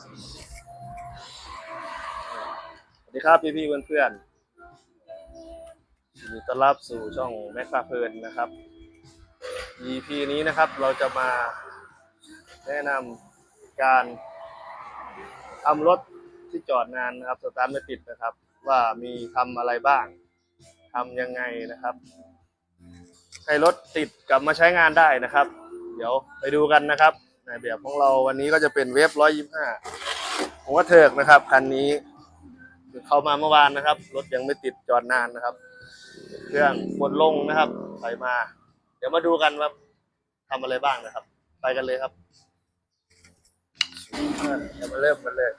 สวัสดีครับพี่พี่ๆเพื่อนๆยินดีต้อนรับสู่ช่องแม็กซ์เพลินนะครับ EP นี้นะครับเราจะมาแนะนำการทำรถที่จอดนานนะครับสตาร์ทไม่ติดนะครับ ว่ามีทำอะไรบ้างทำยังไงนะครับให้รถติดกลับมาใช้งานได้นะครับ เดี๋ยวไปดูกันนะครับ ในแบบของเราวันนี้ก็จะเป็นเวฟร้อยยี่ห้าหัวเถิกนะครับคันนี้เข้ามาเมื่อวานนะครับ รถยังไม่ติดจอดนานนะครับ เครื่องหมดลงนะครับไปมา เดี๋ยวมาดูกันว่าทำอะไรบ้างนะครับ ไปกันเลยครับเดี๋ยวมาเริ่มกันเลย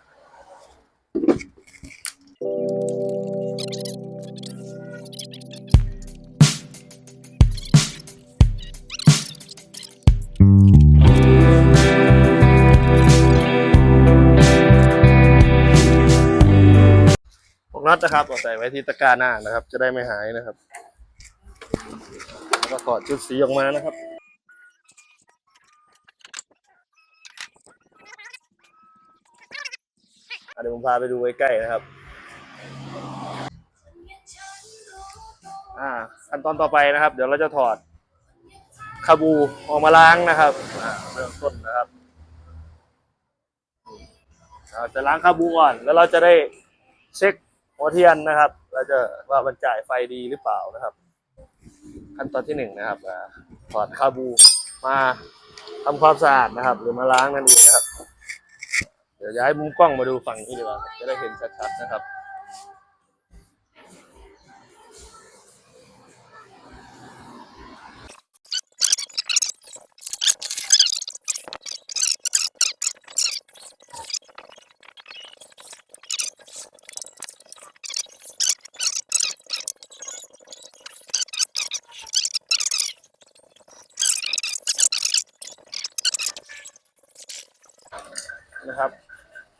น็อตนะครับเอาใส่ไว้ที่ตะกร้าหน้านะครับ จะได้ไม่หายนะครับแล้วก็ถอดชุดสีออกมานะครับเดี๋ยวผมพาไปดูใกล้ๆนะครับ อ่าขั้นตอนต่อไปนะครับ เดี๋ยวเราจะถอดคาบูออกมาล้างนะครับเริ่มต้นนะครับเราจะล้างคาบูก่อน แล้วเราจะได้เช็ค หัวเทียนนะครับ เราจะว่ามันจ่ายไฟดีหรือเปล่านะครับ ขั้นตอนที่หนึ่งนะครับถอดคาบูมาทำความสะอาดนะครับ หรือมาล้างนั่นเองนะครับ เดี๋ยวย้ายมุมกล้องมาดูฝั่งนี้ดีกว่าจะได้เห็นชัดๆนะครับ นะครับ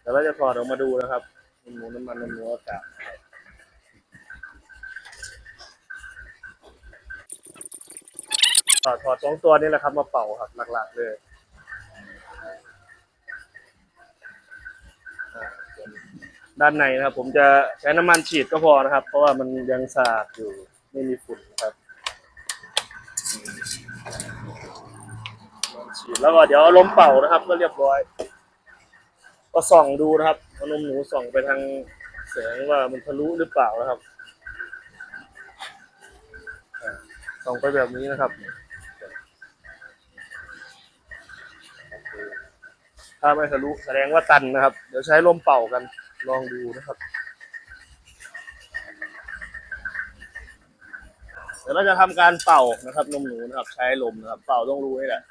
เดี๋ยวเราจะถอดออกมาดูนะครับน้ำหมูน้ำมันน้ำหมูอากาศถอดถอดสองตัวนี้แหละครับมาเป่าครับหลักๆเลยด้านในนะครับ ผมจะใช้น้ำมันฉีดก็พอนะครับ เพราะว่ามันยังสะอาดอยู่ไม่มีฝุ่นครับฉีดแล้วก็เดี๋ยวลมเป่านะครับ ก็เรียบร้อย ก็ส่องดูนะครับเอานมหนูส่องไปทางแสงว่ามันทะลุหรือเปล่านะครับส่องไปแบบนี้นะครับถ้าไม่ทะลุแสดงว่าตันนะครับ เดี๋ยวใช้ลมเป่ากันลองดูนะครับ เดี๋ยวเราจะทำการเป่านะครับนมหนูนะครับ ใช้ลมนะครับ เป่าต้องรู้ให้แหละ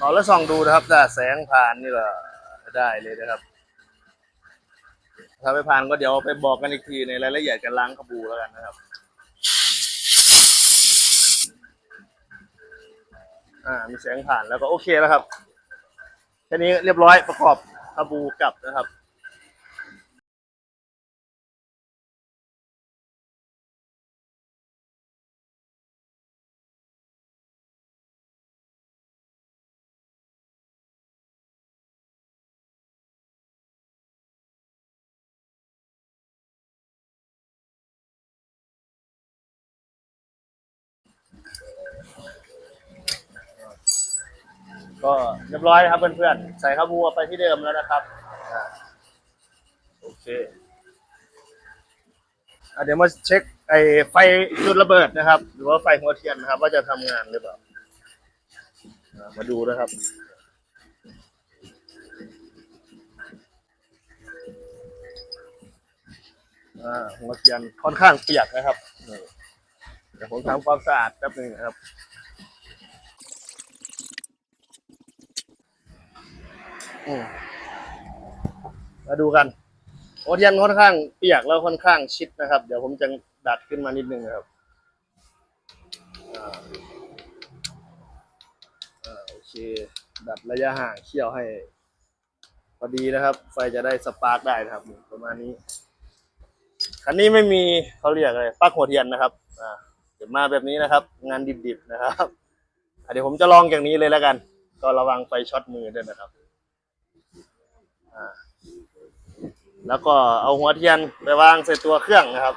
เอาแล้วส่องดูนะครับถ้าแสงผ่านนี่ก็ได้เลยนะครับถ้าไม่ผ่านก็เดี๋ยวไปบอกกันอีกทีในรายละเอียดการล้างขบูแล้วกันนะครับ อ่า มีแสงผ่านแล้วก็โอเคแล้วครับแค่นี้เรียบร้อยประกอบขบูกลับนะครับ ก็เรียบร้อยนะครับเพื่อนๆ ใส่ข้าวบัวไปที่เดิมแล้วนะครับอ่าโอเคอะเดี๋ยวมาเช็คไอ้ไฟจุดระเบิดนะครับ หรือว่าไฟหัวเทียนนะครับ ว่าจะทำงานหรือเปล่าอ่ามาดูนะครับ อ่าหัวเทียนค่อนข้างเปียกนะครับนี่เดี๋ยวผมทำความสะอาดแป๊บหนึงนะครับ มาดูกัน โอเทียนค่อนข้างเปียกแล้วค่อนข้างชิดนะครับ เดี๋ยวผมจะดัดขึ้นมานิดนึงนะครับอ่าอ่าโอเค ดัดระยะห่างเขี่ยวให้พอดีนะครับ ไฟจะได้สปาร์กได้นะครับ ประมาณนี้คันนี้ไม่มีเขาเรียกอะไรปลั๊กหัวเทียนนะครับอ่าเดี๋ยวมาแบบนี้นะครับ งานดิบๆนะครับเดี๋ยวผมจะลองอย่างนี้เลยแล้วกัน ก็ระวังไฟช็อตมือด้วยนะครับ แล้วก็เอาหัวเทียนไปวางใส่ตัวเครื่องนะครับ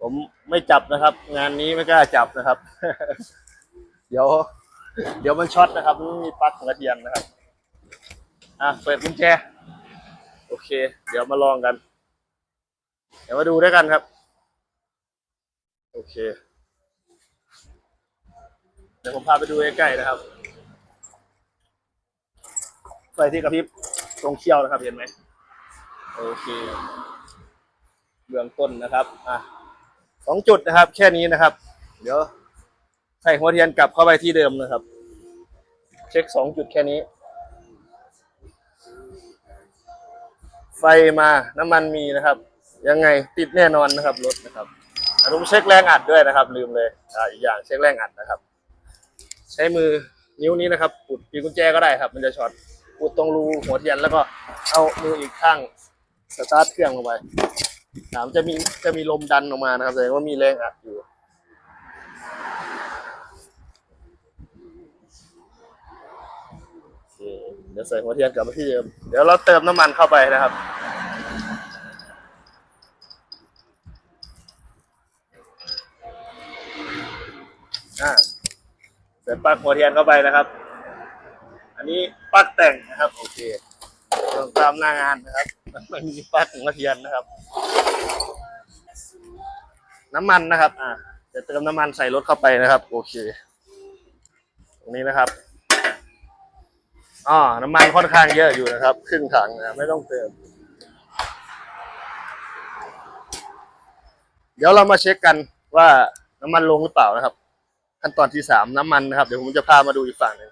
ผมไม่จับนะครับ งานนี้ไม่กล้าจับนะครับ เดี๋ยว เดี๋ยวมันช็อตนะครับมันมีปลั๊กหัวเทียนนะครับ อะเปิดกุญแจ โอเค เดี๋ยวมาลองกัน เดี๋ยวมาดูด้วยกันครับ โอเค เดี๋ยวผมพาไปดูใกล้ๆนะครับไฟที่กระพริบ ตรงเขี้ยวนะครับเห็นไหมโอเคเบื้องต้นนะครับอะสองจุดนะครับ แค่นี้นะครับ เดี๋ยวใส่หัวเทียนกลับเข้าไปที่เดิมนะครับ เช็คสองจุดแค่นี้ ไฟมาน้ำมันมีนะครับ ยังไงติดแน่นอนนะครับรถนะครับอะผมเช็คแรงอัดด้วยนะครับ ลืมเลยอ่าอีกอย่างเช็คแรงอัดนะครับ ใช้มือนิ้วนี้นะครับ ปุดปีกุญแจก็ได้ครับ มันจะช็อต ปุดตรงรูหัวเทียนแล้วก็เอามืออีกข้างสตาร์ทเครื่องลงไปถามจะมีจะมีลมดันออกมานะครับแสดงว่ามีแรงอัดอยู่เดี๋ยวใส่หัวเทียนกลับมาที่เดิมเดี๋ยวเราเติมน้ำมันเข้าไปนะครับอ่าใส่ปลั๊กหัวเทียนเข้าไปนะครับ อันนี้ ปลั๊กแต่งนะครับโอเคตรงตามหน้างานนะครับมันมีปลั๊กหัวเทียนนะครับ น้ำมันนะครับ อ่าจะเติมน้ำมันใส่รถเข้าไปนะครับ โอเค ตรงนี้นะครับอ๋อน้ำมันค่อนข้างเยอะอยู่นะครับ ครึ่งถังนะไม่ต้องเติม เดี๋ยวเรามาเช็คกันว่าน้ำมันลงหรือเปล่านะครับ ขั้นตอนที่สามน้ำมันนะครับ เดี๋ยวผมจะพามาดูอีกฝั่งหนึ่ง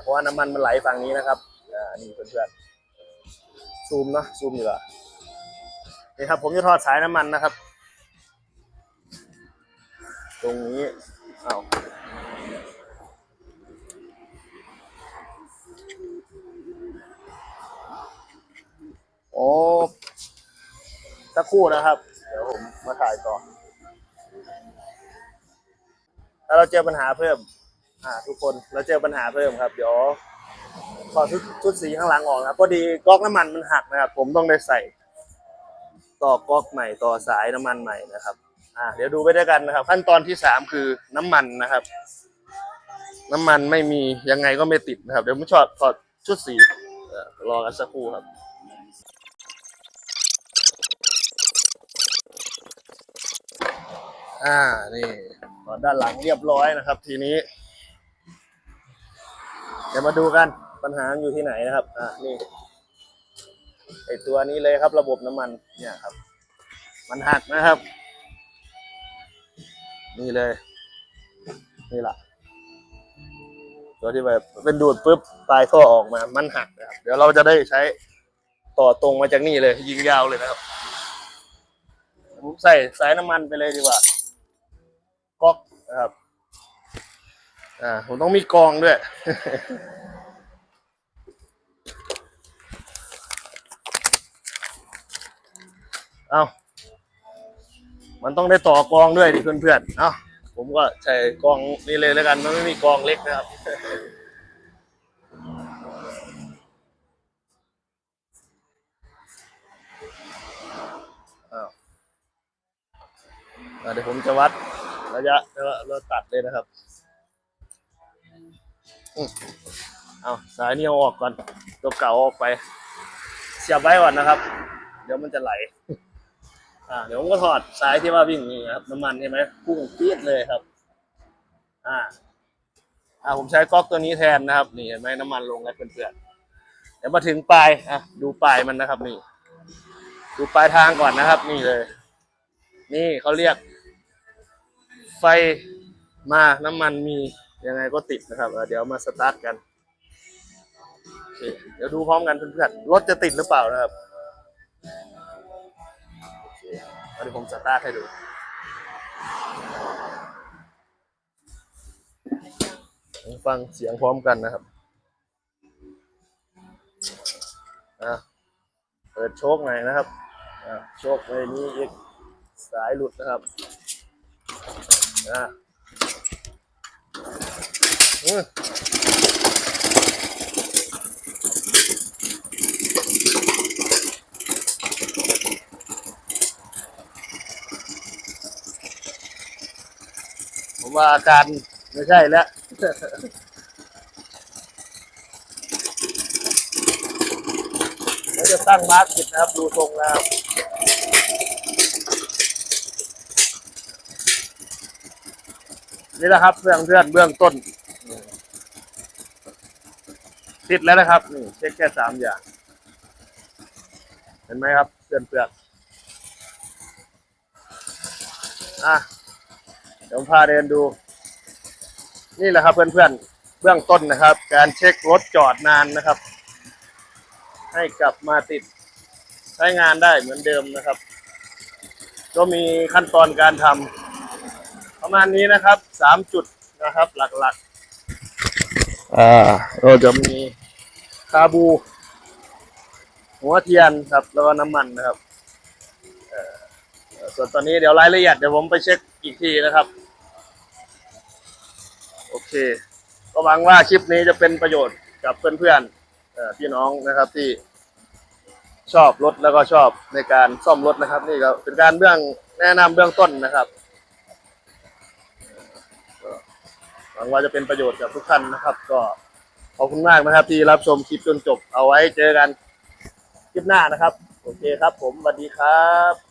เพราะว่าน้ำมันมันไหลฝั่งนี้นะครับอ่านี่เพื่อนๆซูมเนาะซูมอยู่ละนี่ครับ ผมจะทอดสายน้ำมันนะครับ ตรงนี้เอาโอ้สักครู่นะครับ เดี๋ยวผมมาถ่ายต่อถ้าเราเจอปัญหาเพิ่ม อ่าทุกคนเราเจอปัญหาเพิ่มครับ เดี๋ยวขอชุดชุดสีข้างหลังออกนะครับพอดีก๊อกน้ำมันมันหักนะครับ ผมต้องได้ใส่ ต่อก๊อกใหม่ต่อสายน้ำมันใหม่นะครับ อ่า เดี๋ยวดูไปด้วยกันนะครับ ขั้นตอนที่สามคือน้ำมันนะครับ น้ำมันไม่มียังไงก็ไม่ติดนะครับ เดี๋ยวผมชอดถอดชุดสีเอ่อรอกันสักครู่ครับ อ่านี่ตอนด้านหลังเรียบร้อยนะครับ ทีนี้ ดี๋ยวมาดูกันปัญหาอยู่ที่ไหนนะครับ อ่านี่ไอตัวนี้เลยครับ ระบบน้ำมันเนี่ยครับ มันหักนะครับ นี่เลย นี่แหละตัวที่แบบเป็นดูดปุ๊บปลายท่อออกมา มันหักนะครับ เดี๋ยวเราจะได้ใช้ต่อตรงมาจากนี่เลย ยิงยาวเลยนะครับผมใส่สายน้ำมันไปเลยดีกว่าก๊อกนะครับ อ่าผมต้องมีกรองด้วย เอามันต้องได้ต่อกองด้วยดิเพื่อนๆ เอาผมก็ใส่กรองนี่เลยแล้วกัน มันไม่มีกรองเล็กนะครับอ้าวอ่าเดี๋ยวผมจะวัดระยะแล้วเราตัดเลยนะครับ เอาสายนี้เอาออกก่อน ตัวเก่าออกไป เสียบไว้ก่อนนะครับ เดี๋ยวมันจะไหล อ่า เดี๋ยวผมก็ถอดสายที่ว่าวิ่งนี่ครับ น้ำมันใช่ไหมพุ่งปี๊ดเลยครับ อ่า อ่าผมใช้ก๊อกตัวนี้แทนนะครับ นี่เห็นไหมน้ำมันลงแล้วเพื่อนๆเดี๋ยวมาถึงปลายอะดูปลายมันนะครับนี่ ดูปลายทางก่อนนะครับ นี่เลย นี่เขาเรียก ไฟมาน้ำมันมี ยังไงก็ติดนะครับ เดี๋ยวมาสตาร์ทกัน เดี๋ยวดูพร้อมกันเพื่อนๆ รถจะติดหรือเปล่านะครับเคเอาเดี๋ยวผมสตาร์ทให้ดูฟังเสียงพร้อมกันนะครับอะเปิดโชคหน่อยนะครับอะโชคเลยนี้อีกสายหลุดนะครับอะ ผมว่าอาการไม่ใช่แล้วเดี๋ยวจะตั้งมาร์กผิดนะครับ ดูทรงแล้วนี่แหละครับเพื่อนเพื่อนเบื้องต้น ติดแล้วนะครับ นี่เช็คแค่สามอย่าง เห็นไหมครับเพื่อนเพื่อนอะเดี๋ยวผมพาเดินดู นี่แหละครับเพื่อนเพื่อนเบื้องต้นนะครับ การเช็ครถจอดนานนะครับ ให้กลับมาติดใช้งานได้เหมือนเดิมนะครับ ก็มีขั้นตอนการทำประมาณนี้นะครับสามจุดนะครับ หลักๆ อ่าเราจะมีคาบู หัวเทียนครับ แล้วก็น้ำมันนะครับส่วนตอนนี้เดี๋ยวรายละเอียดเดี๋ยวผมไปเช็คอีกทีนะครับ โอเค ก็หวังว่าคลิปนี้จะเป็นประโยชน์กับเพื่อนๆพี่น้องนะครับที่ชอบรถแล้วก็ชอบในการซ่อมรถนะครับ นี่ก็เป็นการเบื้องแนะนำเบื้องต้นนะครับ หวังว่าจะเป็นประโยชน์กับทุกท่านนะครับ ก็ขอบคุณมากนะครับ ที่รับชมคลิปจนจบเอาไว้เจอกันคลิปหน้านะครับ โอเคครับ ผมสวัสดีครับ